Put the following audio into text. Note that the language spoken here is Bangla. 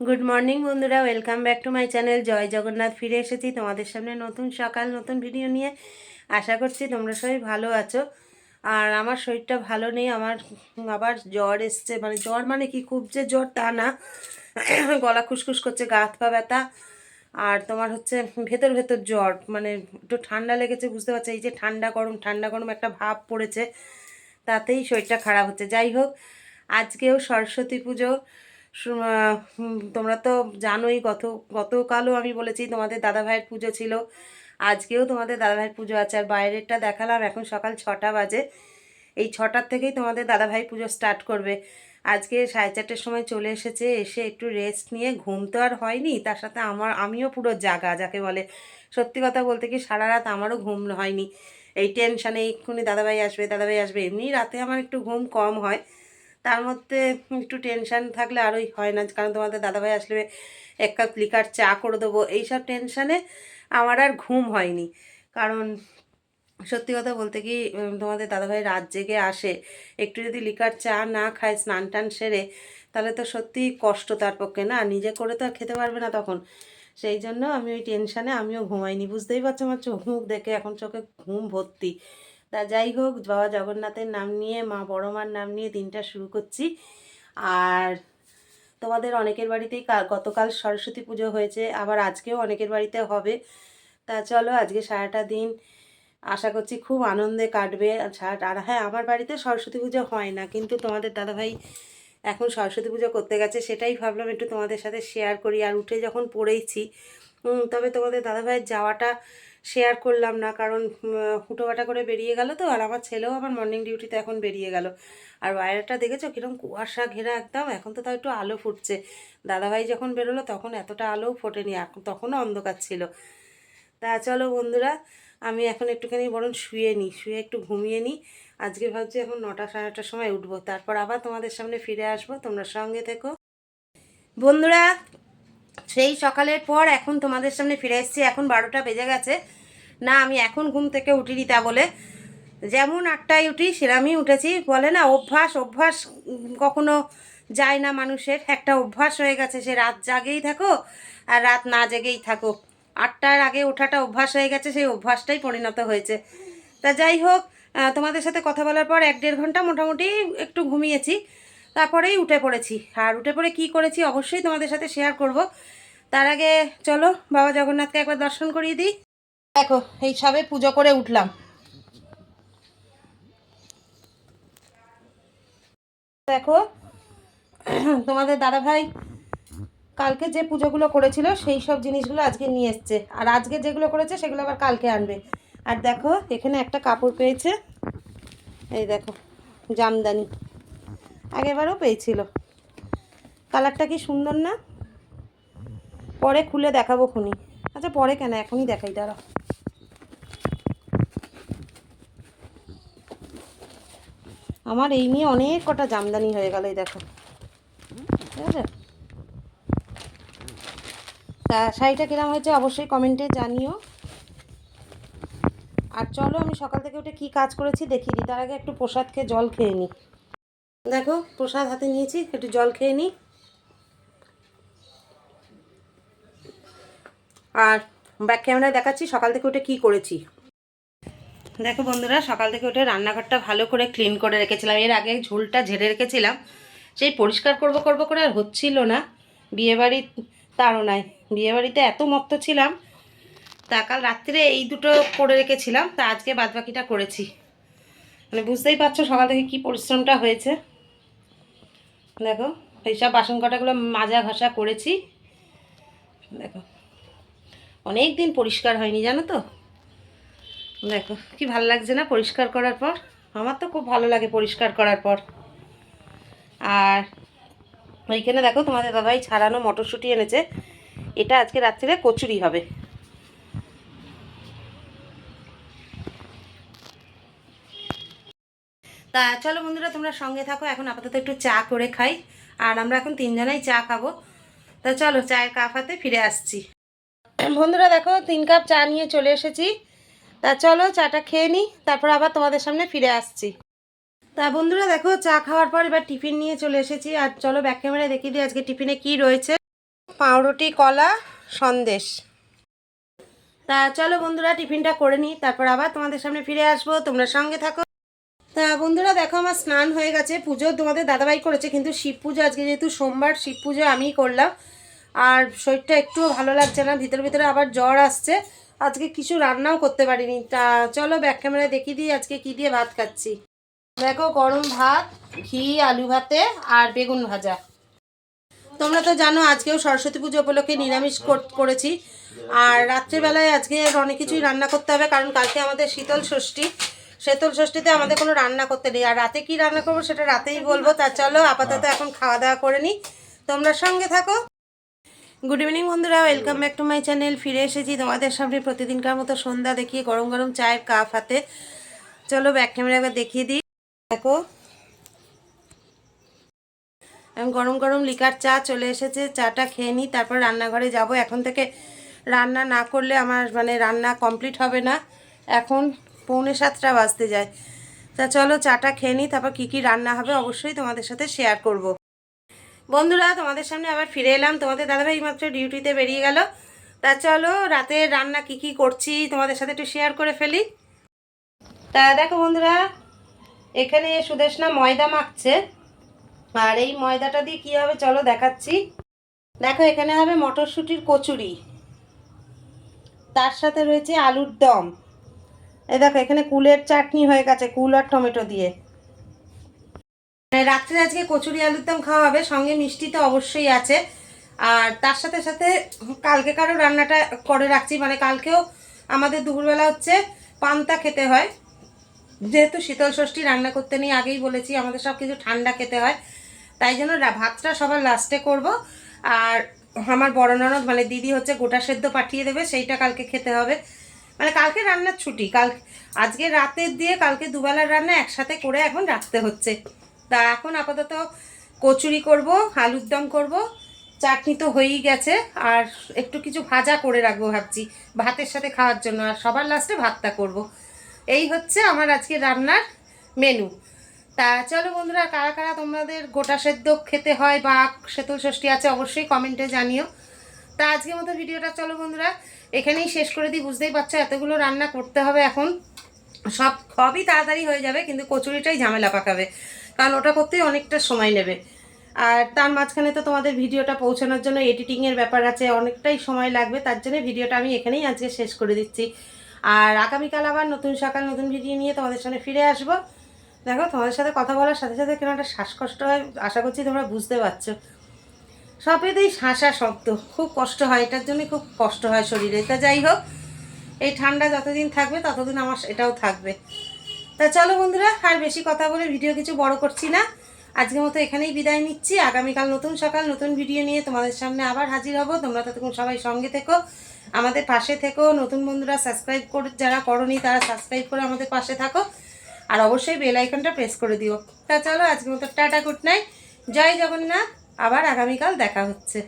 গুড মর্নিং বন্ধুরা। Welcome back to my channel জয় জগন্নাথ ফিরে এসেছি তোমাদের সামনে নতুন সকাল, নতুন ভিডিও নিয়ে। আশা করছি তোমরা সবাই ভালো আছো। আর আমার শরীরটা ভালো নেই। আমার আবার জ্বর এসছে। মানে জ্বর মানে কি? খুব যে জ্বর তা না। গলা খুসখুস করছে, গা পা ব্যথা। আর তোমার হচ্ছে ভেতর ভেতর জ্বর। মানে একটু ঠান্ডা লেগেছে, বুঝতে পারছ? এই যে ঠান্ডা গরম ঠান্ডা গরম একটা ভাব পড়েছে। তাতেই শরীরটা খারাপ হচ্ছে। যাই হোক, আজকেও সরস্বতী পুজো। তোমরা তো জানোই গত গতকালও আমি বলেছি তোমাদের দাদাভাইয়ের পুজো ছিল। আজকেও তোমাদের দাদাভাইয়ের পুজো আছে আর বাইরেরটা দেখালাম, এখন সকাল ছটা বাজে। এই ছটার থেকেই তোমাদের দাদাভাই পুজো স্টার্ট করবে। আজকে সাড়ে চারটের সময় চলে এসেছে, এসে একটু রেস্ট নিয়ে, ঘুম তো আর হয়নি, তার সাথে আমার, আমিও পুরো জাগা যাকে বলে। সত্যি কথা বলতে কি সারা রাত আমারও ঘুম হয়নি। এই টেনশানে এক্ষুনি দাদাভাই আসবে দাদাভাই আসবে, এমনি রাতে আমার একটু ঘুম কম হয়। তার মধ্যে একটু টেনশান থাকলে আরোই হয় না। কারণ তোমাদের দাদাভাই আসলে এক কাপ লিকার চা করে দেবো, এইসব টেনশানে আমার আর ঘুম হয়নি। কারণ সত্যি কথা বলতে কি তোমাদের দাদাভাই রাত জেগে আসে, একটু যদি লিকার চা না খায়, স্নান টান সেরে, তাহলে তো সত্যি কষ্ট তার পক্ষে না। নিজে করে তো আর খেতে পারবে না তখন। সেই জন্য আমি ওই টেনশানে আমিও ঘুমাইনি, বুঝতেই পারছ আমার চোখ মুখ দেখে এখন চোখে ঘুম ভর্তি। তা যাই হোক, বাবা জগন্নাথের নাম নিয়ে, মা বড় মার নাম নিয়ে দিনটা শুরু করছি। আর তোমাদের অনেকের বাড়িতেই গতকাল সরস্বতী পুজো হয়েছে, আবার আজকেও অনেকের বাড়িতে হবে। তা চলো, আজকে সারাটা দিন আশা করছি খুব আনন্দে কাটবে। আর হ্যাঁ আমার বাড়িতে সরস্বতী পুজো হয় না, কিন্তু তোমাদের দাদাভাই এখন সরস্বতী পুজো করতে গেছে, সেটাই ভাবলাম একটু তোমাদের সাথে শেয়ার করি। আর উঠে যখন পড়েইছি তবে তোমাদের দাদাভাইয়ের যাওয়াটা শেয়ার করলাম না, কারণ হুটোবাটা করে বেরিয়ে গেল তো, আর আমার ছেলেও আবার মর্নিং ডিউটিতে এখন বেরিয়ে গেল। আর বাইরেটা দেখেছ কীরকম কুয়াশা ঘেরা একদম? এখন তো তাও একটু আলো ফুটছে। দাদাভাই যখন বেরোলো তখন এতটা আলোও ফোটেনি, এখন তখনও অন্ধকার ছিল। তা চলো বন্ধুরা, আমি এখন একটুখানি বরং শুয়ে নিই শুয়ে একটু ঘুমিয়ে নিই আজকে ভাবছি এখন নটা সাড়ে নটার সময় উঠবো, তারপর আবার তোমাদের সামনে ফিরে আসব, তোমরা সঙ্গে থেকো। বন্ধুরা সেই সকালের পর এখন তোমাদের সামনে ফিরে এসেছি। এখন বারোটা বেজে গেছে। না, আমি এখন ঘুম থেকে উঠিনি তা বলে। যেমন আটটায় উঠি, সেরামই উঠেছি। বলে না, অভ্যাস অভ্যাস কখনো যায় না মানুষের। একটা অভ্যাস হয়ে গেছে, সে রাত জাগেই থাকো আর রাত না জেগেই থাকো। আটটার আগে ওঠাটা অভ্যাস হয়ে গেছে, সেই অভ্যাসটাই পরিণত হয়েছে। তা যাই হোক তোমাদের সাথে কথা বলার পর এক দেড় ঘণ্টা মোটামুটি একটু ঘুমিয়েছি। তারপরেই উঠে পড়েছি। আর উঠে পড়ে কি করেছি অবশ্যই তোমাদের সাথে শেয়ার করব। তার আগে চলো, বাবা জগন্নাথকে একবার দর্শন করিয়ে দিই। দেখো, এই সবে পুজো করে উঠলাম। দেখো, তোমাদের দাদাভাই কালকে যে পুজোগুলো করেছিল, সেই সব জিনিসগুলো আজকে নিয়ে এসছে। আর আজকে যেগুলো করেছে, সেগুলো আবার কালকে আনবে। আর দেখো, এখানে একটা কাপড় পেয়েছে। এই দেখো, জামদানি। আগেবারও পেয়েছিল। কালারটা কি সুন্দর না? পরে খুলে দেখাবো খুনি। আচ্ছা পরে কেন? এখনই দেখাই, দাঁড়া। আমার এই নিয়ে অনেক কটা জামদানি হয়ে গেল, এই দেখো। ঠিক আছে? তা, শাড়িটা কিরম হয়েছে অবশ্যই কমেন্টে জানিও। আর চলো, আমি সকাল থেকে উঠে কি কাজ করেছি দেখিয়ে দিই। তার আগে একটু প্রসাদ খেয়ে জল খেয়ে নিই। দেখো, প্রসাদ হাতে নিয়েছি, একটু জল খেয়ে নিই। আর ব্যাক ক্যামেরায় দেখাচ্ছি সকাল থেকে উঠে কি করেছি। দেখো বন্ধুরা, সকাল থেকে উঠে রান্নাঘরটা ভালো করে ক্লিন করে রেখেছিলাম। এর আগে ঝোলটা ঝেড়ে রেখেছিলাম। সেই পরিষ্কার করব করব করে আর হচ্ছিল না। বিয়েবাড়ি তারও নাই বিয়েবাড়িতে এত মত্ত ছিলাম, তা কাল রাত্রে এই দুটো করে রেখেছিলাম, তা আজকে বাদবাকিটা করেছি। মানে বুঝতেই পারছ সকাল থেকে কি পরিশ্রমটা হয়েছে। দেখো এইসব বাসন কটাগুলো মাজা ঘষা করেছি। দেখো অনেক দিন পরিষ্কার হয়নি, জানো তো? দেখো, কি ভালো লাগছে না পরিষ্কার করার পর? আমার তো খুব ভালো লাগে পরিষ্কার করার পর। আর ওইখানে দেখো, তোমাদের দাদাই ছাড়ানো মটরশুঁটি এনেছে। এটা আজকে রাত্রিরে কচুরি হবে। তা চলো বন্ধুরা, তোমরা সঙ্গে থাকো, এখন আপাতত একটু চা করে খাই। আর আমরা এখন তিনজনাই চা খাব। তা চলো, চায়ের কাপ হাতে ফিরে আসছি। বন্ধুরা, দেখো, তিন কাপ চা নিয়ে চলে এসেছি। তা চলো, চাটা খেয়ে নিই তারপর আবার তোমাদের সামনে ফিরে আসছি। তা বন্ধুরা, দেখো, চা খাওয়ার পর এবার টিফিন নিয়ে চলে এসেছি। আর চলো ব্যাক ক্যামেরায় দেখিয়ে দিই আজকে টিফিনে কি রয়েছে। পাউরুটি, কলা, সন্দেশ। তা চলো বন্ধুরা, টিফিনটা করে নিই তারপর আবার তোমাদের সামনে ফিরে আসব। তোমরা সঙ্গে থাকো। তা বন্ধুরা দেখো আমার স্নান হয়ে গেছে, পুজো তোমাদের দাদাভাই করেছে, কিন্তু শিব পুজো আজকে যেহেতু সোমবার, শিব পুজো আমিই করলাম। আর শরীরটা একটুও ভালো লাগছে না, ভিতরে ভিতরে আবার জ্বর আসছে, আজকে কিছু রান্নাও করতে পারিনি। তা চলো ব্যাক ক্যামেরায় দেখিয়ে দিই আজকে কি দিয়ে ভাত খাচ্ছি। দেখো গরম ভাত, ঘি, আলু ভাতে আর বেগুন ভাজা। তোমরা তো জানো আজকেও সরস্বতী পুজো উপলক্ষে নিরামিষ কর- করেছি। আর রাত্রেবেলায় আজকে অনেক কিছুই রান্না করতে হবে, কারণ কালকে আমাদের শীতল ষষ্ঠী। শীতল ষষ্ঠীতে আমাদের কোনো রান্না করতে নেই। আর রাতে কি রান্না করব সেটা রাতেই বলব। তা চলো আপাতত এখন খাওয়া দাওয়া করে নিই তোমরা সঙ্গে থাকো। গুড ইভিনিং বন্ধুরা, welcome back to my channel. ফিরে এসেছি তোমাদের সামনে প্রতিদিনকার মতো সন্ধ্যা দেখিয়ে গরম গরম চায়ের কাপ হাতে। চলো ব্যাক ক্যামেরা একবার দেখিয়ে দিই। দেখো। গরম গরম লিকার চা চলে এসেছে। চাটা খেয়ে নিই তারপর রান্নাঘরে যাব। এখন থেকে রান্না না করলে আমার মানে রান্না কমপ্লিট হবে না। এখন পৌনে সাতটা বাজতে যায়। তা চলো চাটা খেয়ে নিই, তারপর কী কী রান্না হবে অবশ্যই তোমাদের সাথে শেয়ার করব। বন্ধুরা, তোমাদের সামনে আবার ফিরে এলাম। তোমাদের দাদাভাই মাত্র ডিউটিতে বেরিয়ে গেল। তা চলো রাতে রান্না কি কি করছি তোমাদের সাথে একটু শেয়ার করে ফেলি। তা দেখো বন্ধুরা, এখানে সুদেশনা ময়দা মাখছে। আর এই ময়দাটা দিয়ে কী হবে চলো দেখাচ্ছি। দেখো, এখানে হবে মটরশুঁটির কচুরি। তার সাথে রয়েছে আলুর দম। এই দেখো, এখানে কুলের চাটনি হয়ে গেছে, কুল আর টমেটো দিয়ে। মানে রাত্রে আজকে কচুরি আলুর দম খাওয়া হবে, সঙ্গে মিষ্টি তো অবশ্যই আছে। আর তার সাথে সাথে কালকে কারও রান্নাটা করে রাখছি মানে কালকেও আমাদের দুপুরবেলা হচ্ছে পান্তা খেতে হয়। যেহেতু শীতল ষষ্ঠী, রান্না করতে নেই, আগেই বলেছি, আমাদের সব কিছু ঠান্ডা খেতে হয়। তাই জন্য ভাতটা সবার লাস্টে করব। আর আমার বড় ননদ মানে দিদি হচ্ছে গোটা সেদ্ধ পাঠিয়ে দেবে, সেইটা কালকে খেতে হবে। মানে কালকে রান্নার ছুটি, কাল, আজকে রাতের দিয়ে কালকে দুবেলার রান্না একসাথে করে এখন রাখতে হচ্ছে। তা এখন আপাতত কচুরি করব, আলুর দম করব, চাটনি তো হয়েই গেছে, আর একটু কিছু ভাজা করে রাখব ভাবছি, ভাতের সাথে খাওয়ার জন্য, আর সবার লাস্টে ভাতটা করব। এই হচ্ছে আমার আজকে রান্নার মেনু তা চলো বন্ধুরা, কারা কারা তোমাদের গোটা সেদ্ধ খেতে হয় বা শীতল ষষ্ঠী আছে অবশ্যই কমেন্টে জানিও। তা আজকের মতো ভিডিওটা চলো বন্ধুরা এখানেই শেষ করে দিই, বুঝতেই পারছ, এতগুলো রান্না করতে হবে এখন। সব, সবই তাড়াতাড়ি হয়ে যাবে, কিন্তু কচুরিটাই ঝামেলা পাকাবে, কারণ ওটা করতেই অনেকটা সময় নেবে। আর তার মাঝখানে তো তোমাদের ভিডিওটা পৌঁছানোর জন্য এডিটিংয়ের ব্যাপার আছে, অনেকটাই সময় লাগবে, তার জন্য ভিডিওটা আমি এখানেই আজকে শেষ করে দিচ্ছি। আর আগামীকাল আবার নতুন সকাল, নতুন ভিডিও নিয়ে তোমাদের সামনে ফিরে আসব। দেখো, তোমাদের সাথে কথা বলার সাথে সাথে কেন একটা শ্বাসকষ্ট হয়, আশা করছি তোমরা বুঝতে পারছ। সবেতেই শাঁসা শব্দ। খুব কষ্ট হয়, এটার জন্য খুব কষ্ট হয় শরীরে। তা যাই হোক, এই ঠান্ডা যতদিন থাকবে, ততদিন আমার এটাও থাকবে। তা চলো বন্ধুরা, আর বেশি কথা বলে ভিডিও কিছু বড় করছি না। আজকের মতো এখানেই বিদায় নিচ্ছি। আগামীকাল নতুন সকাল, নতুন ভিডিও নিয়ে তোমাদের সামনে আবার হাজির হব। তোমরা ততক্ষণ সবাই সঙ্গে থেকো, আমাদের পাশে থেকো। নতুন বন্ধুরা সাবস্ক্রাইব করে যারা করনি, তারা সাবস্ক্রাইব করে আমাদের পাশে থাকো। আর অবশ্যই বেল আইকনটা প্রেস করে দিও। তা চলো, আজকের মতো টাটা গুড নাইট জয় জগন্নাথ। আবার আগামীকাল দেখা হচ্ছে।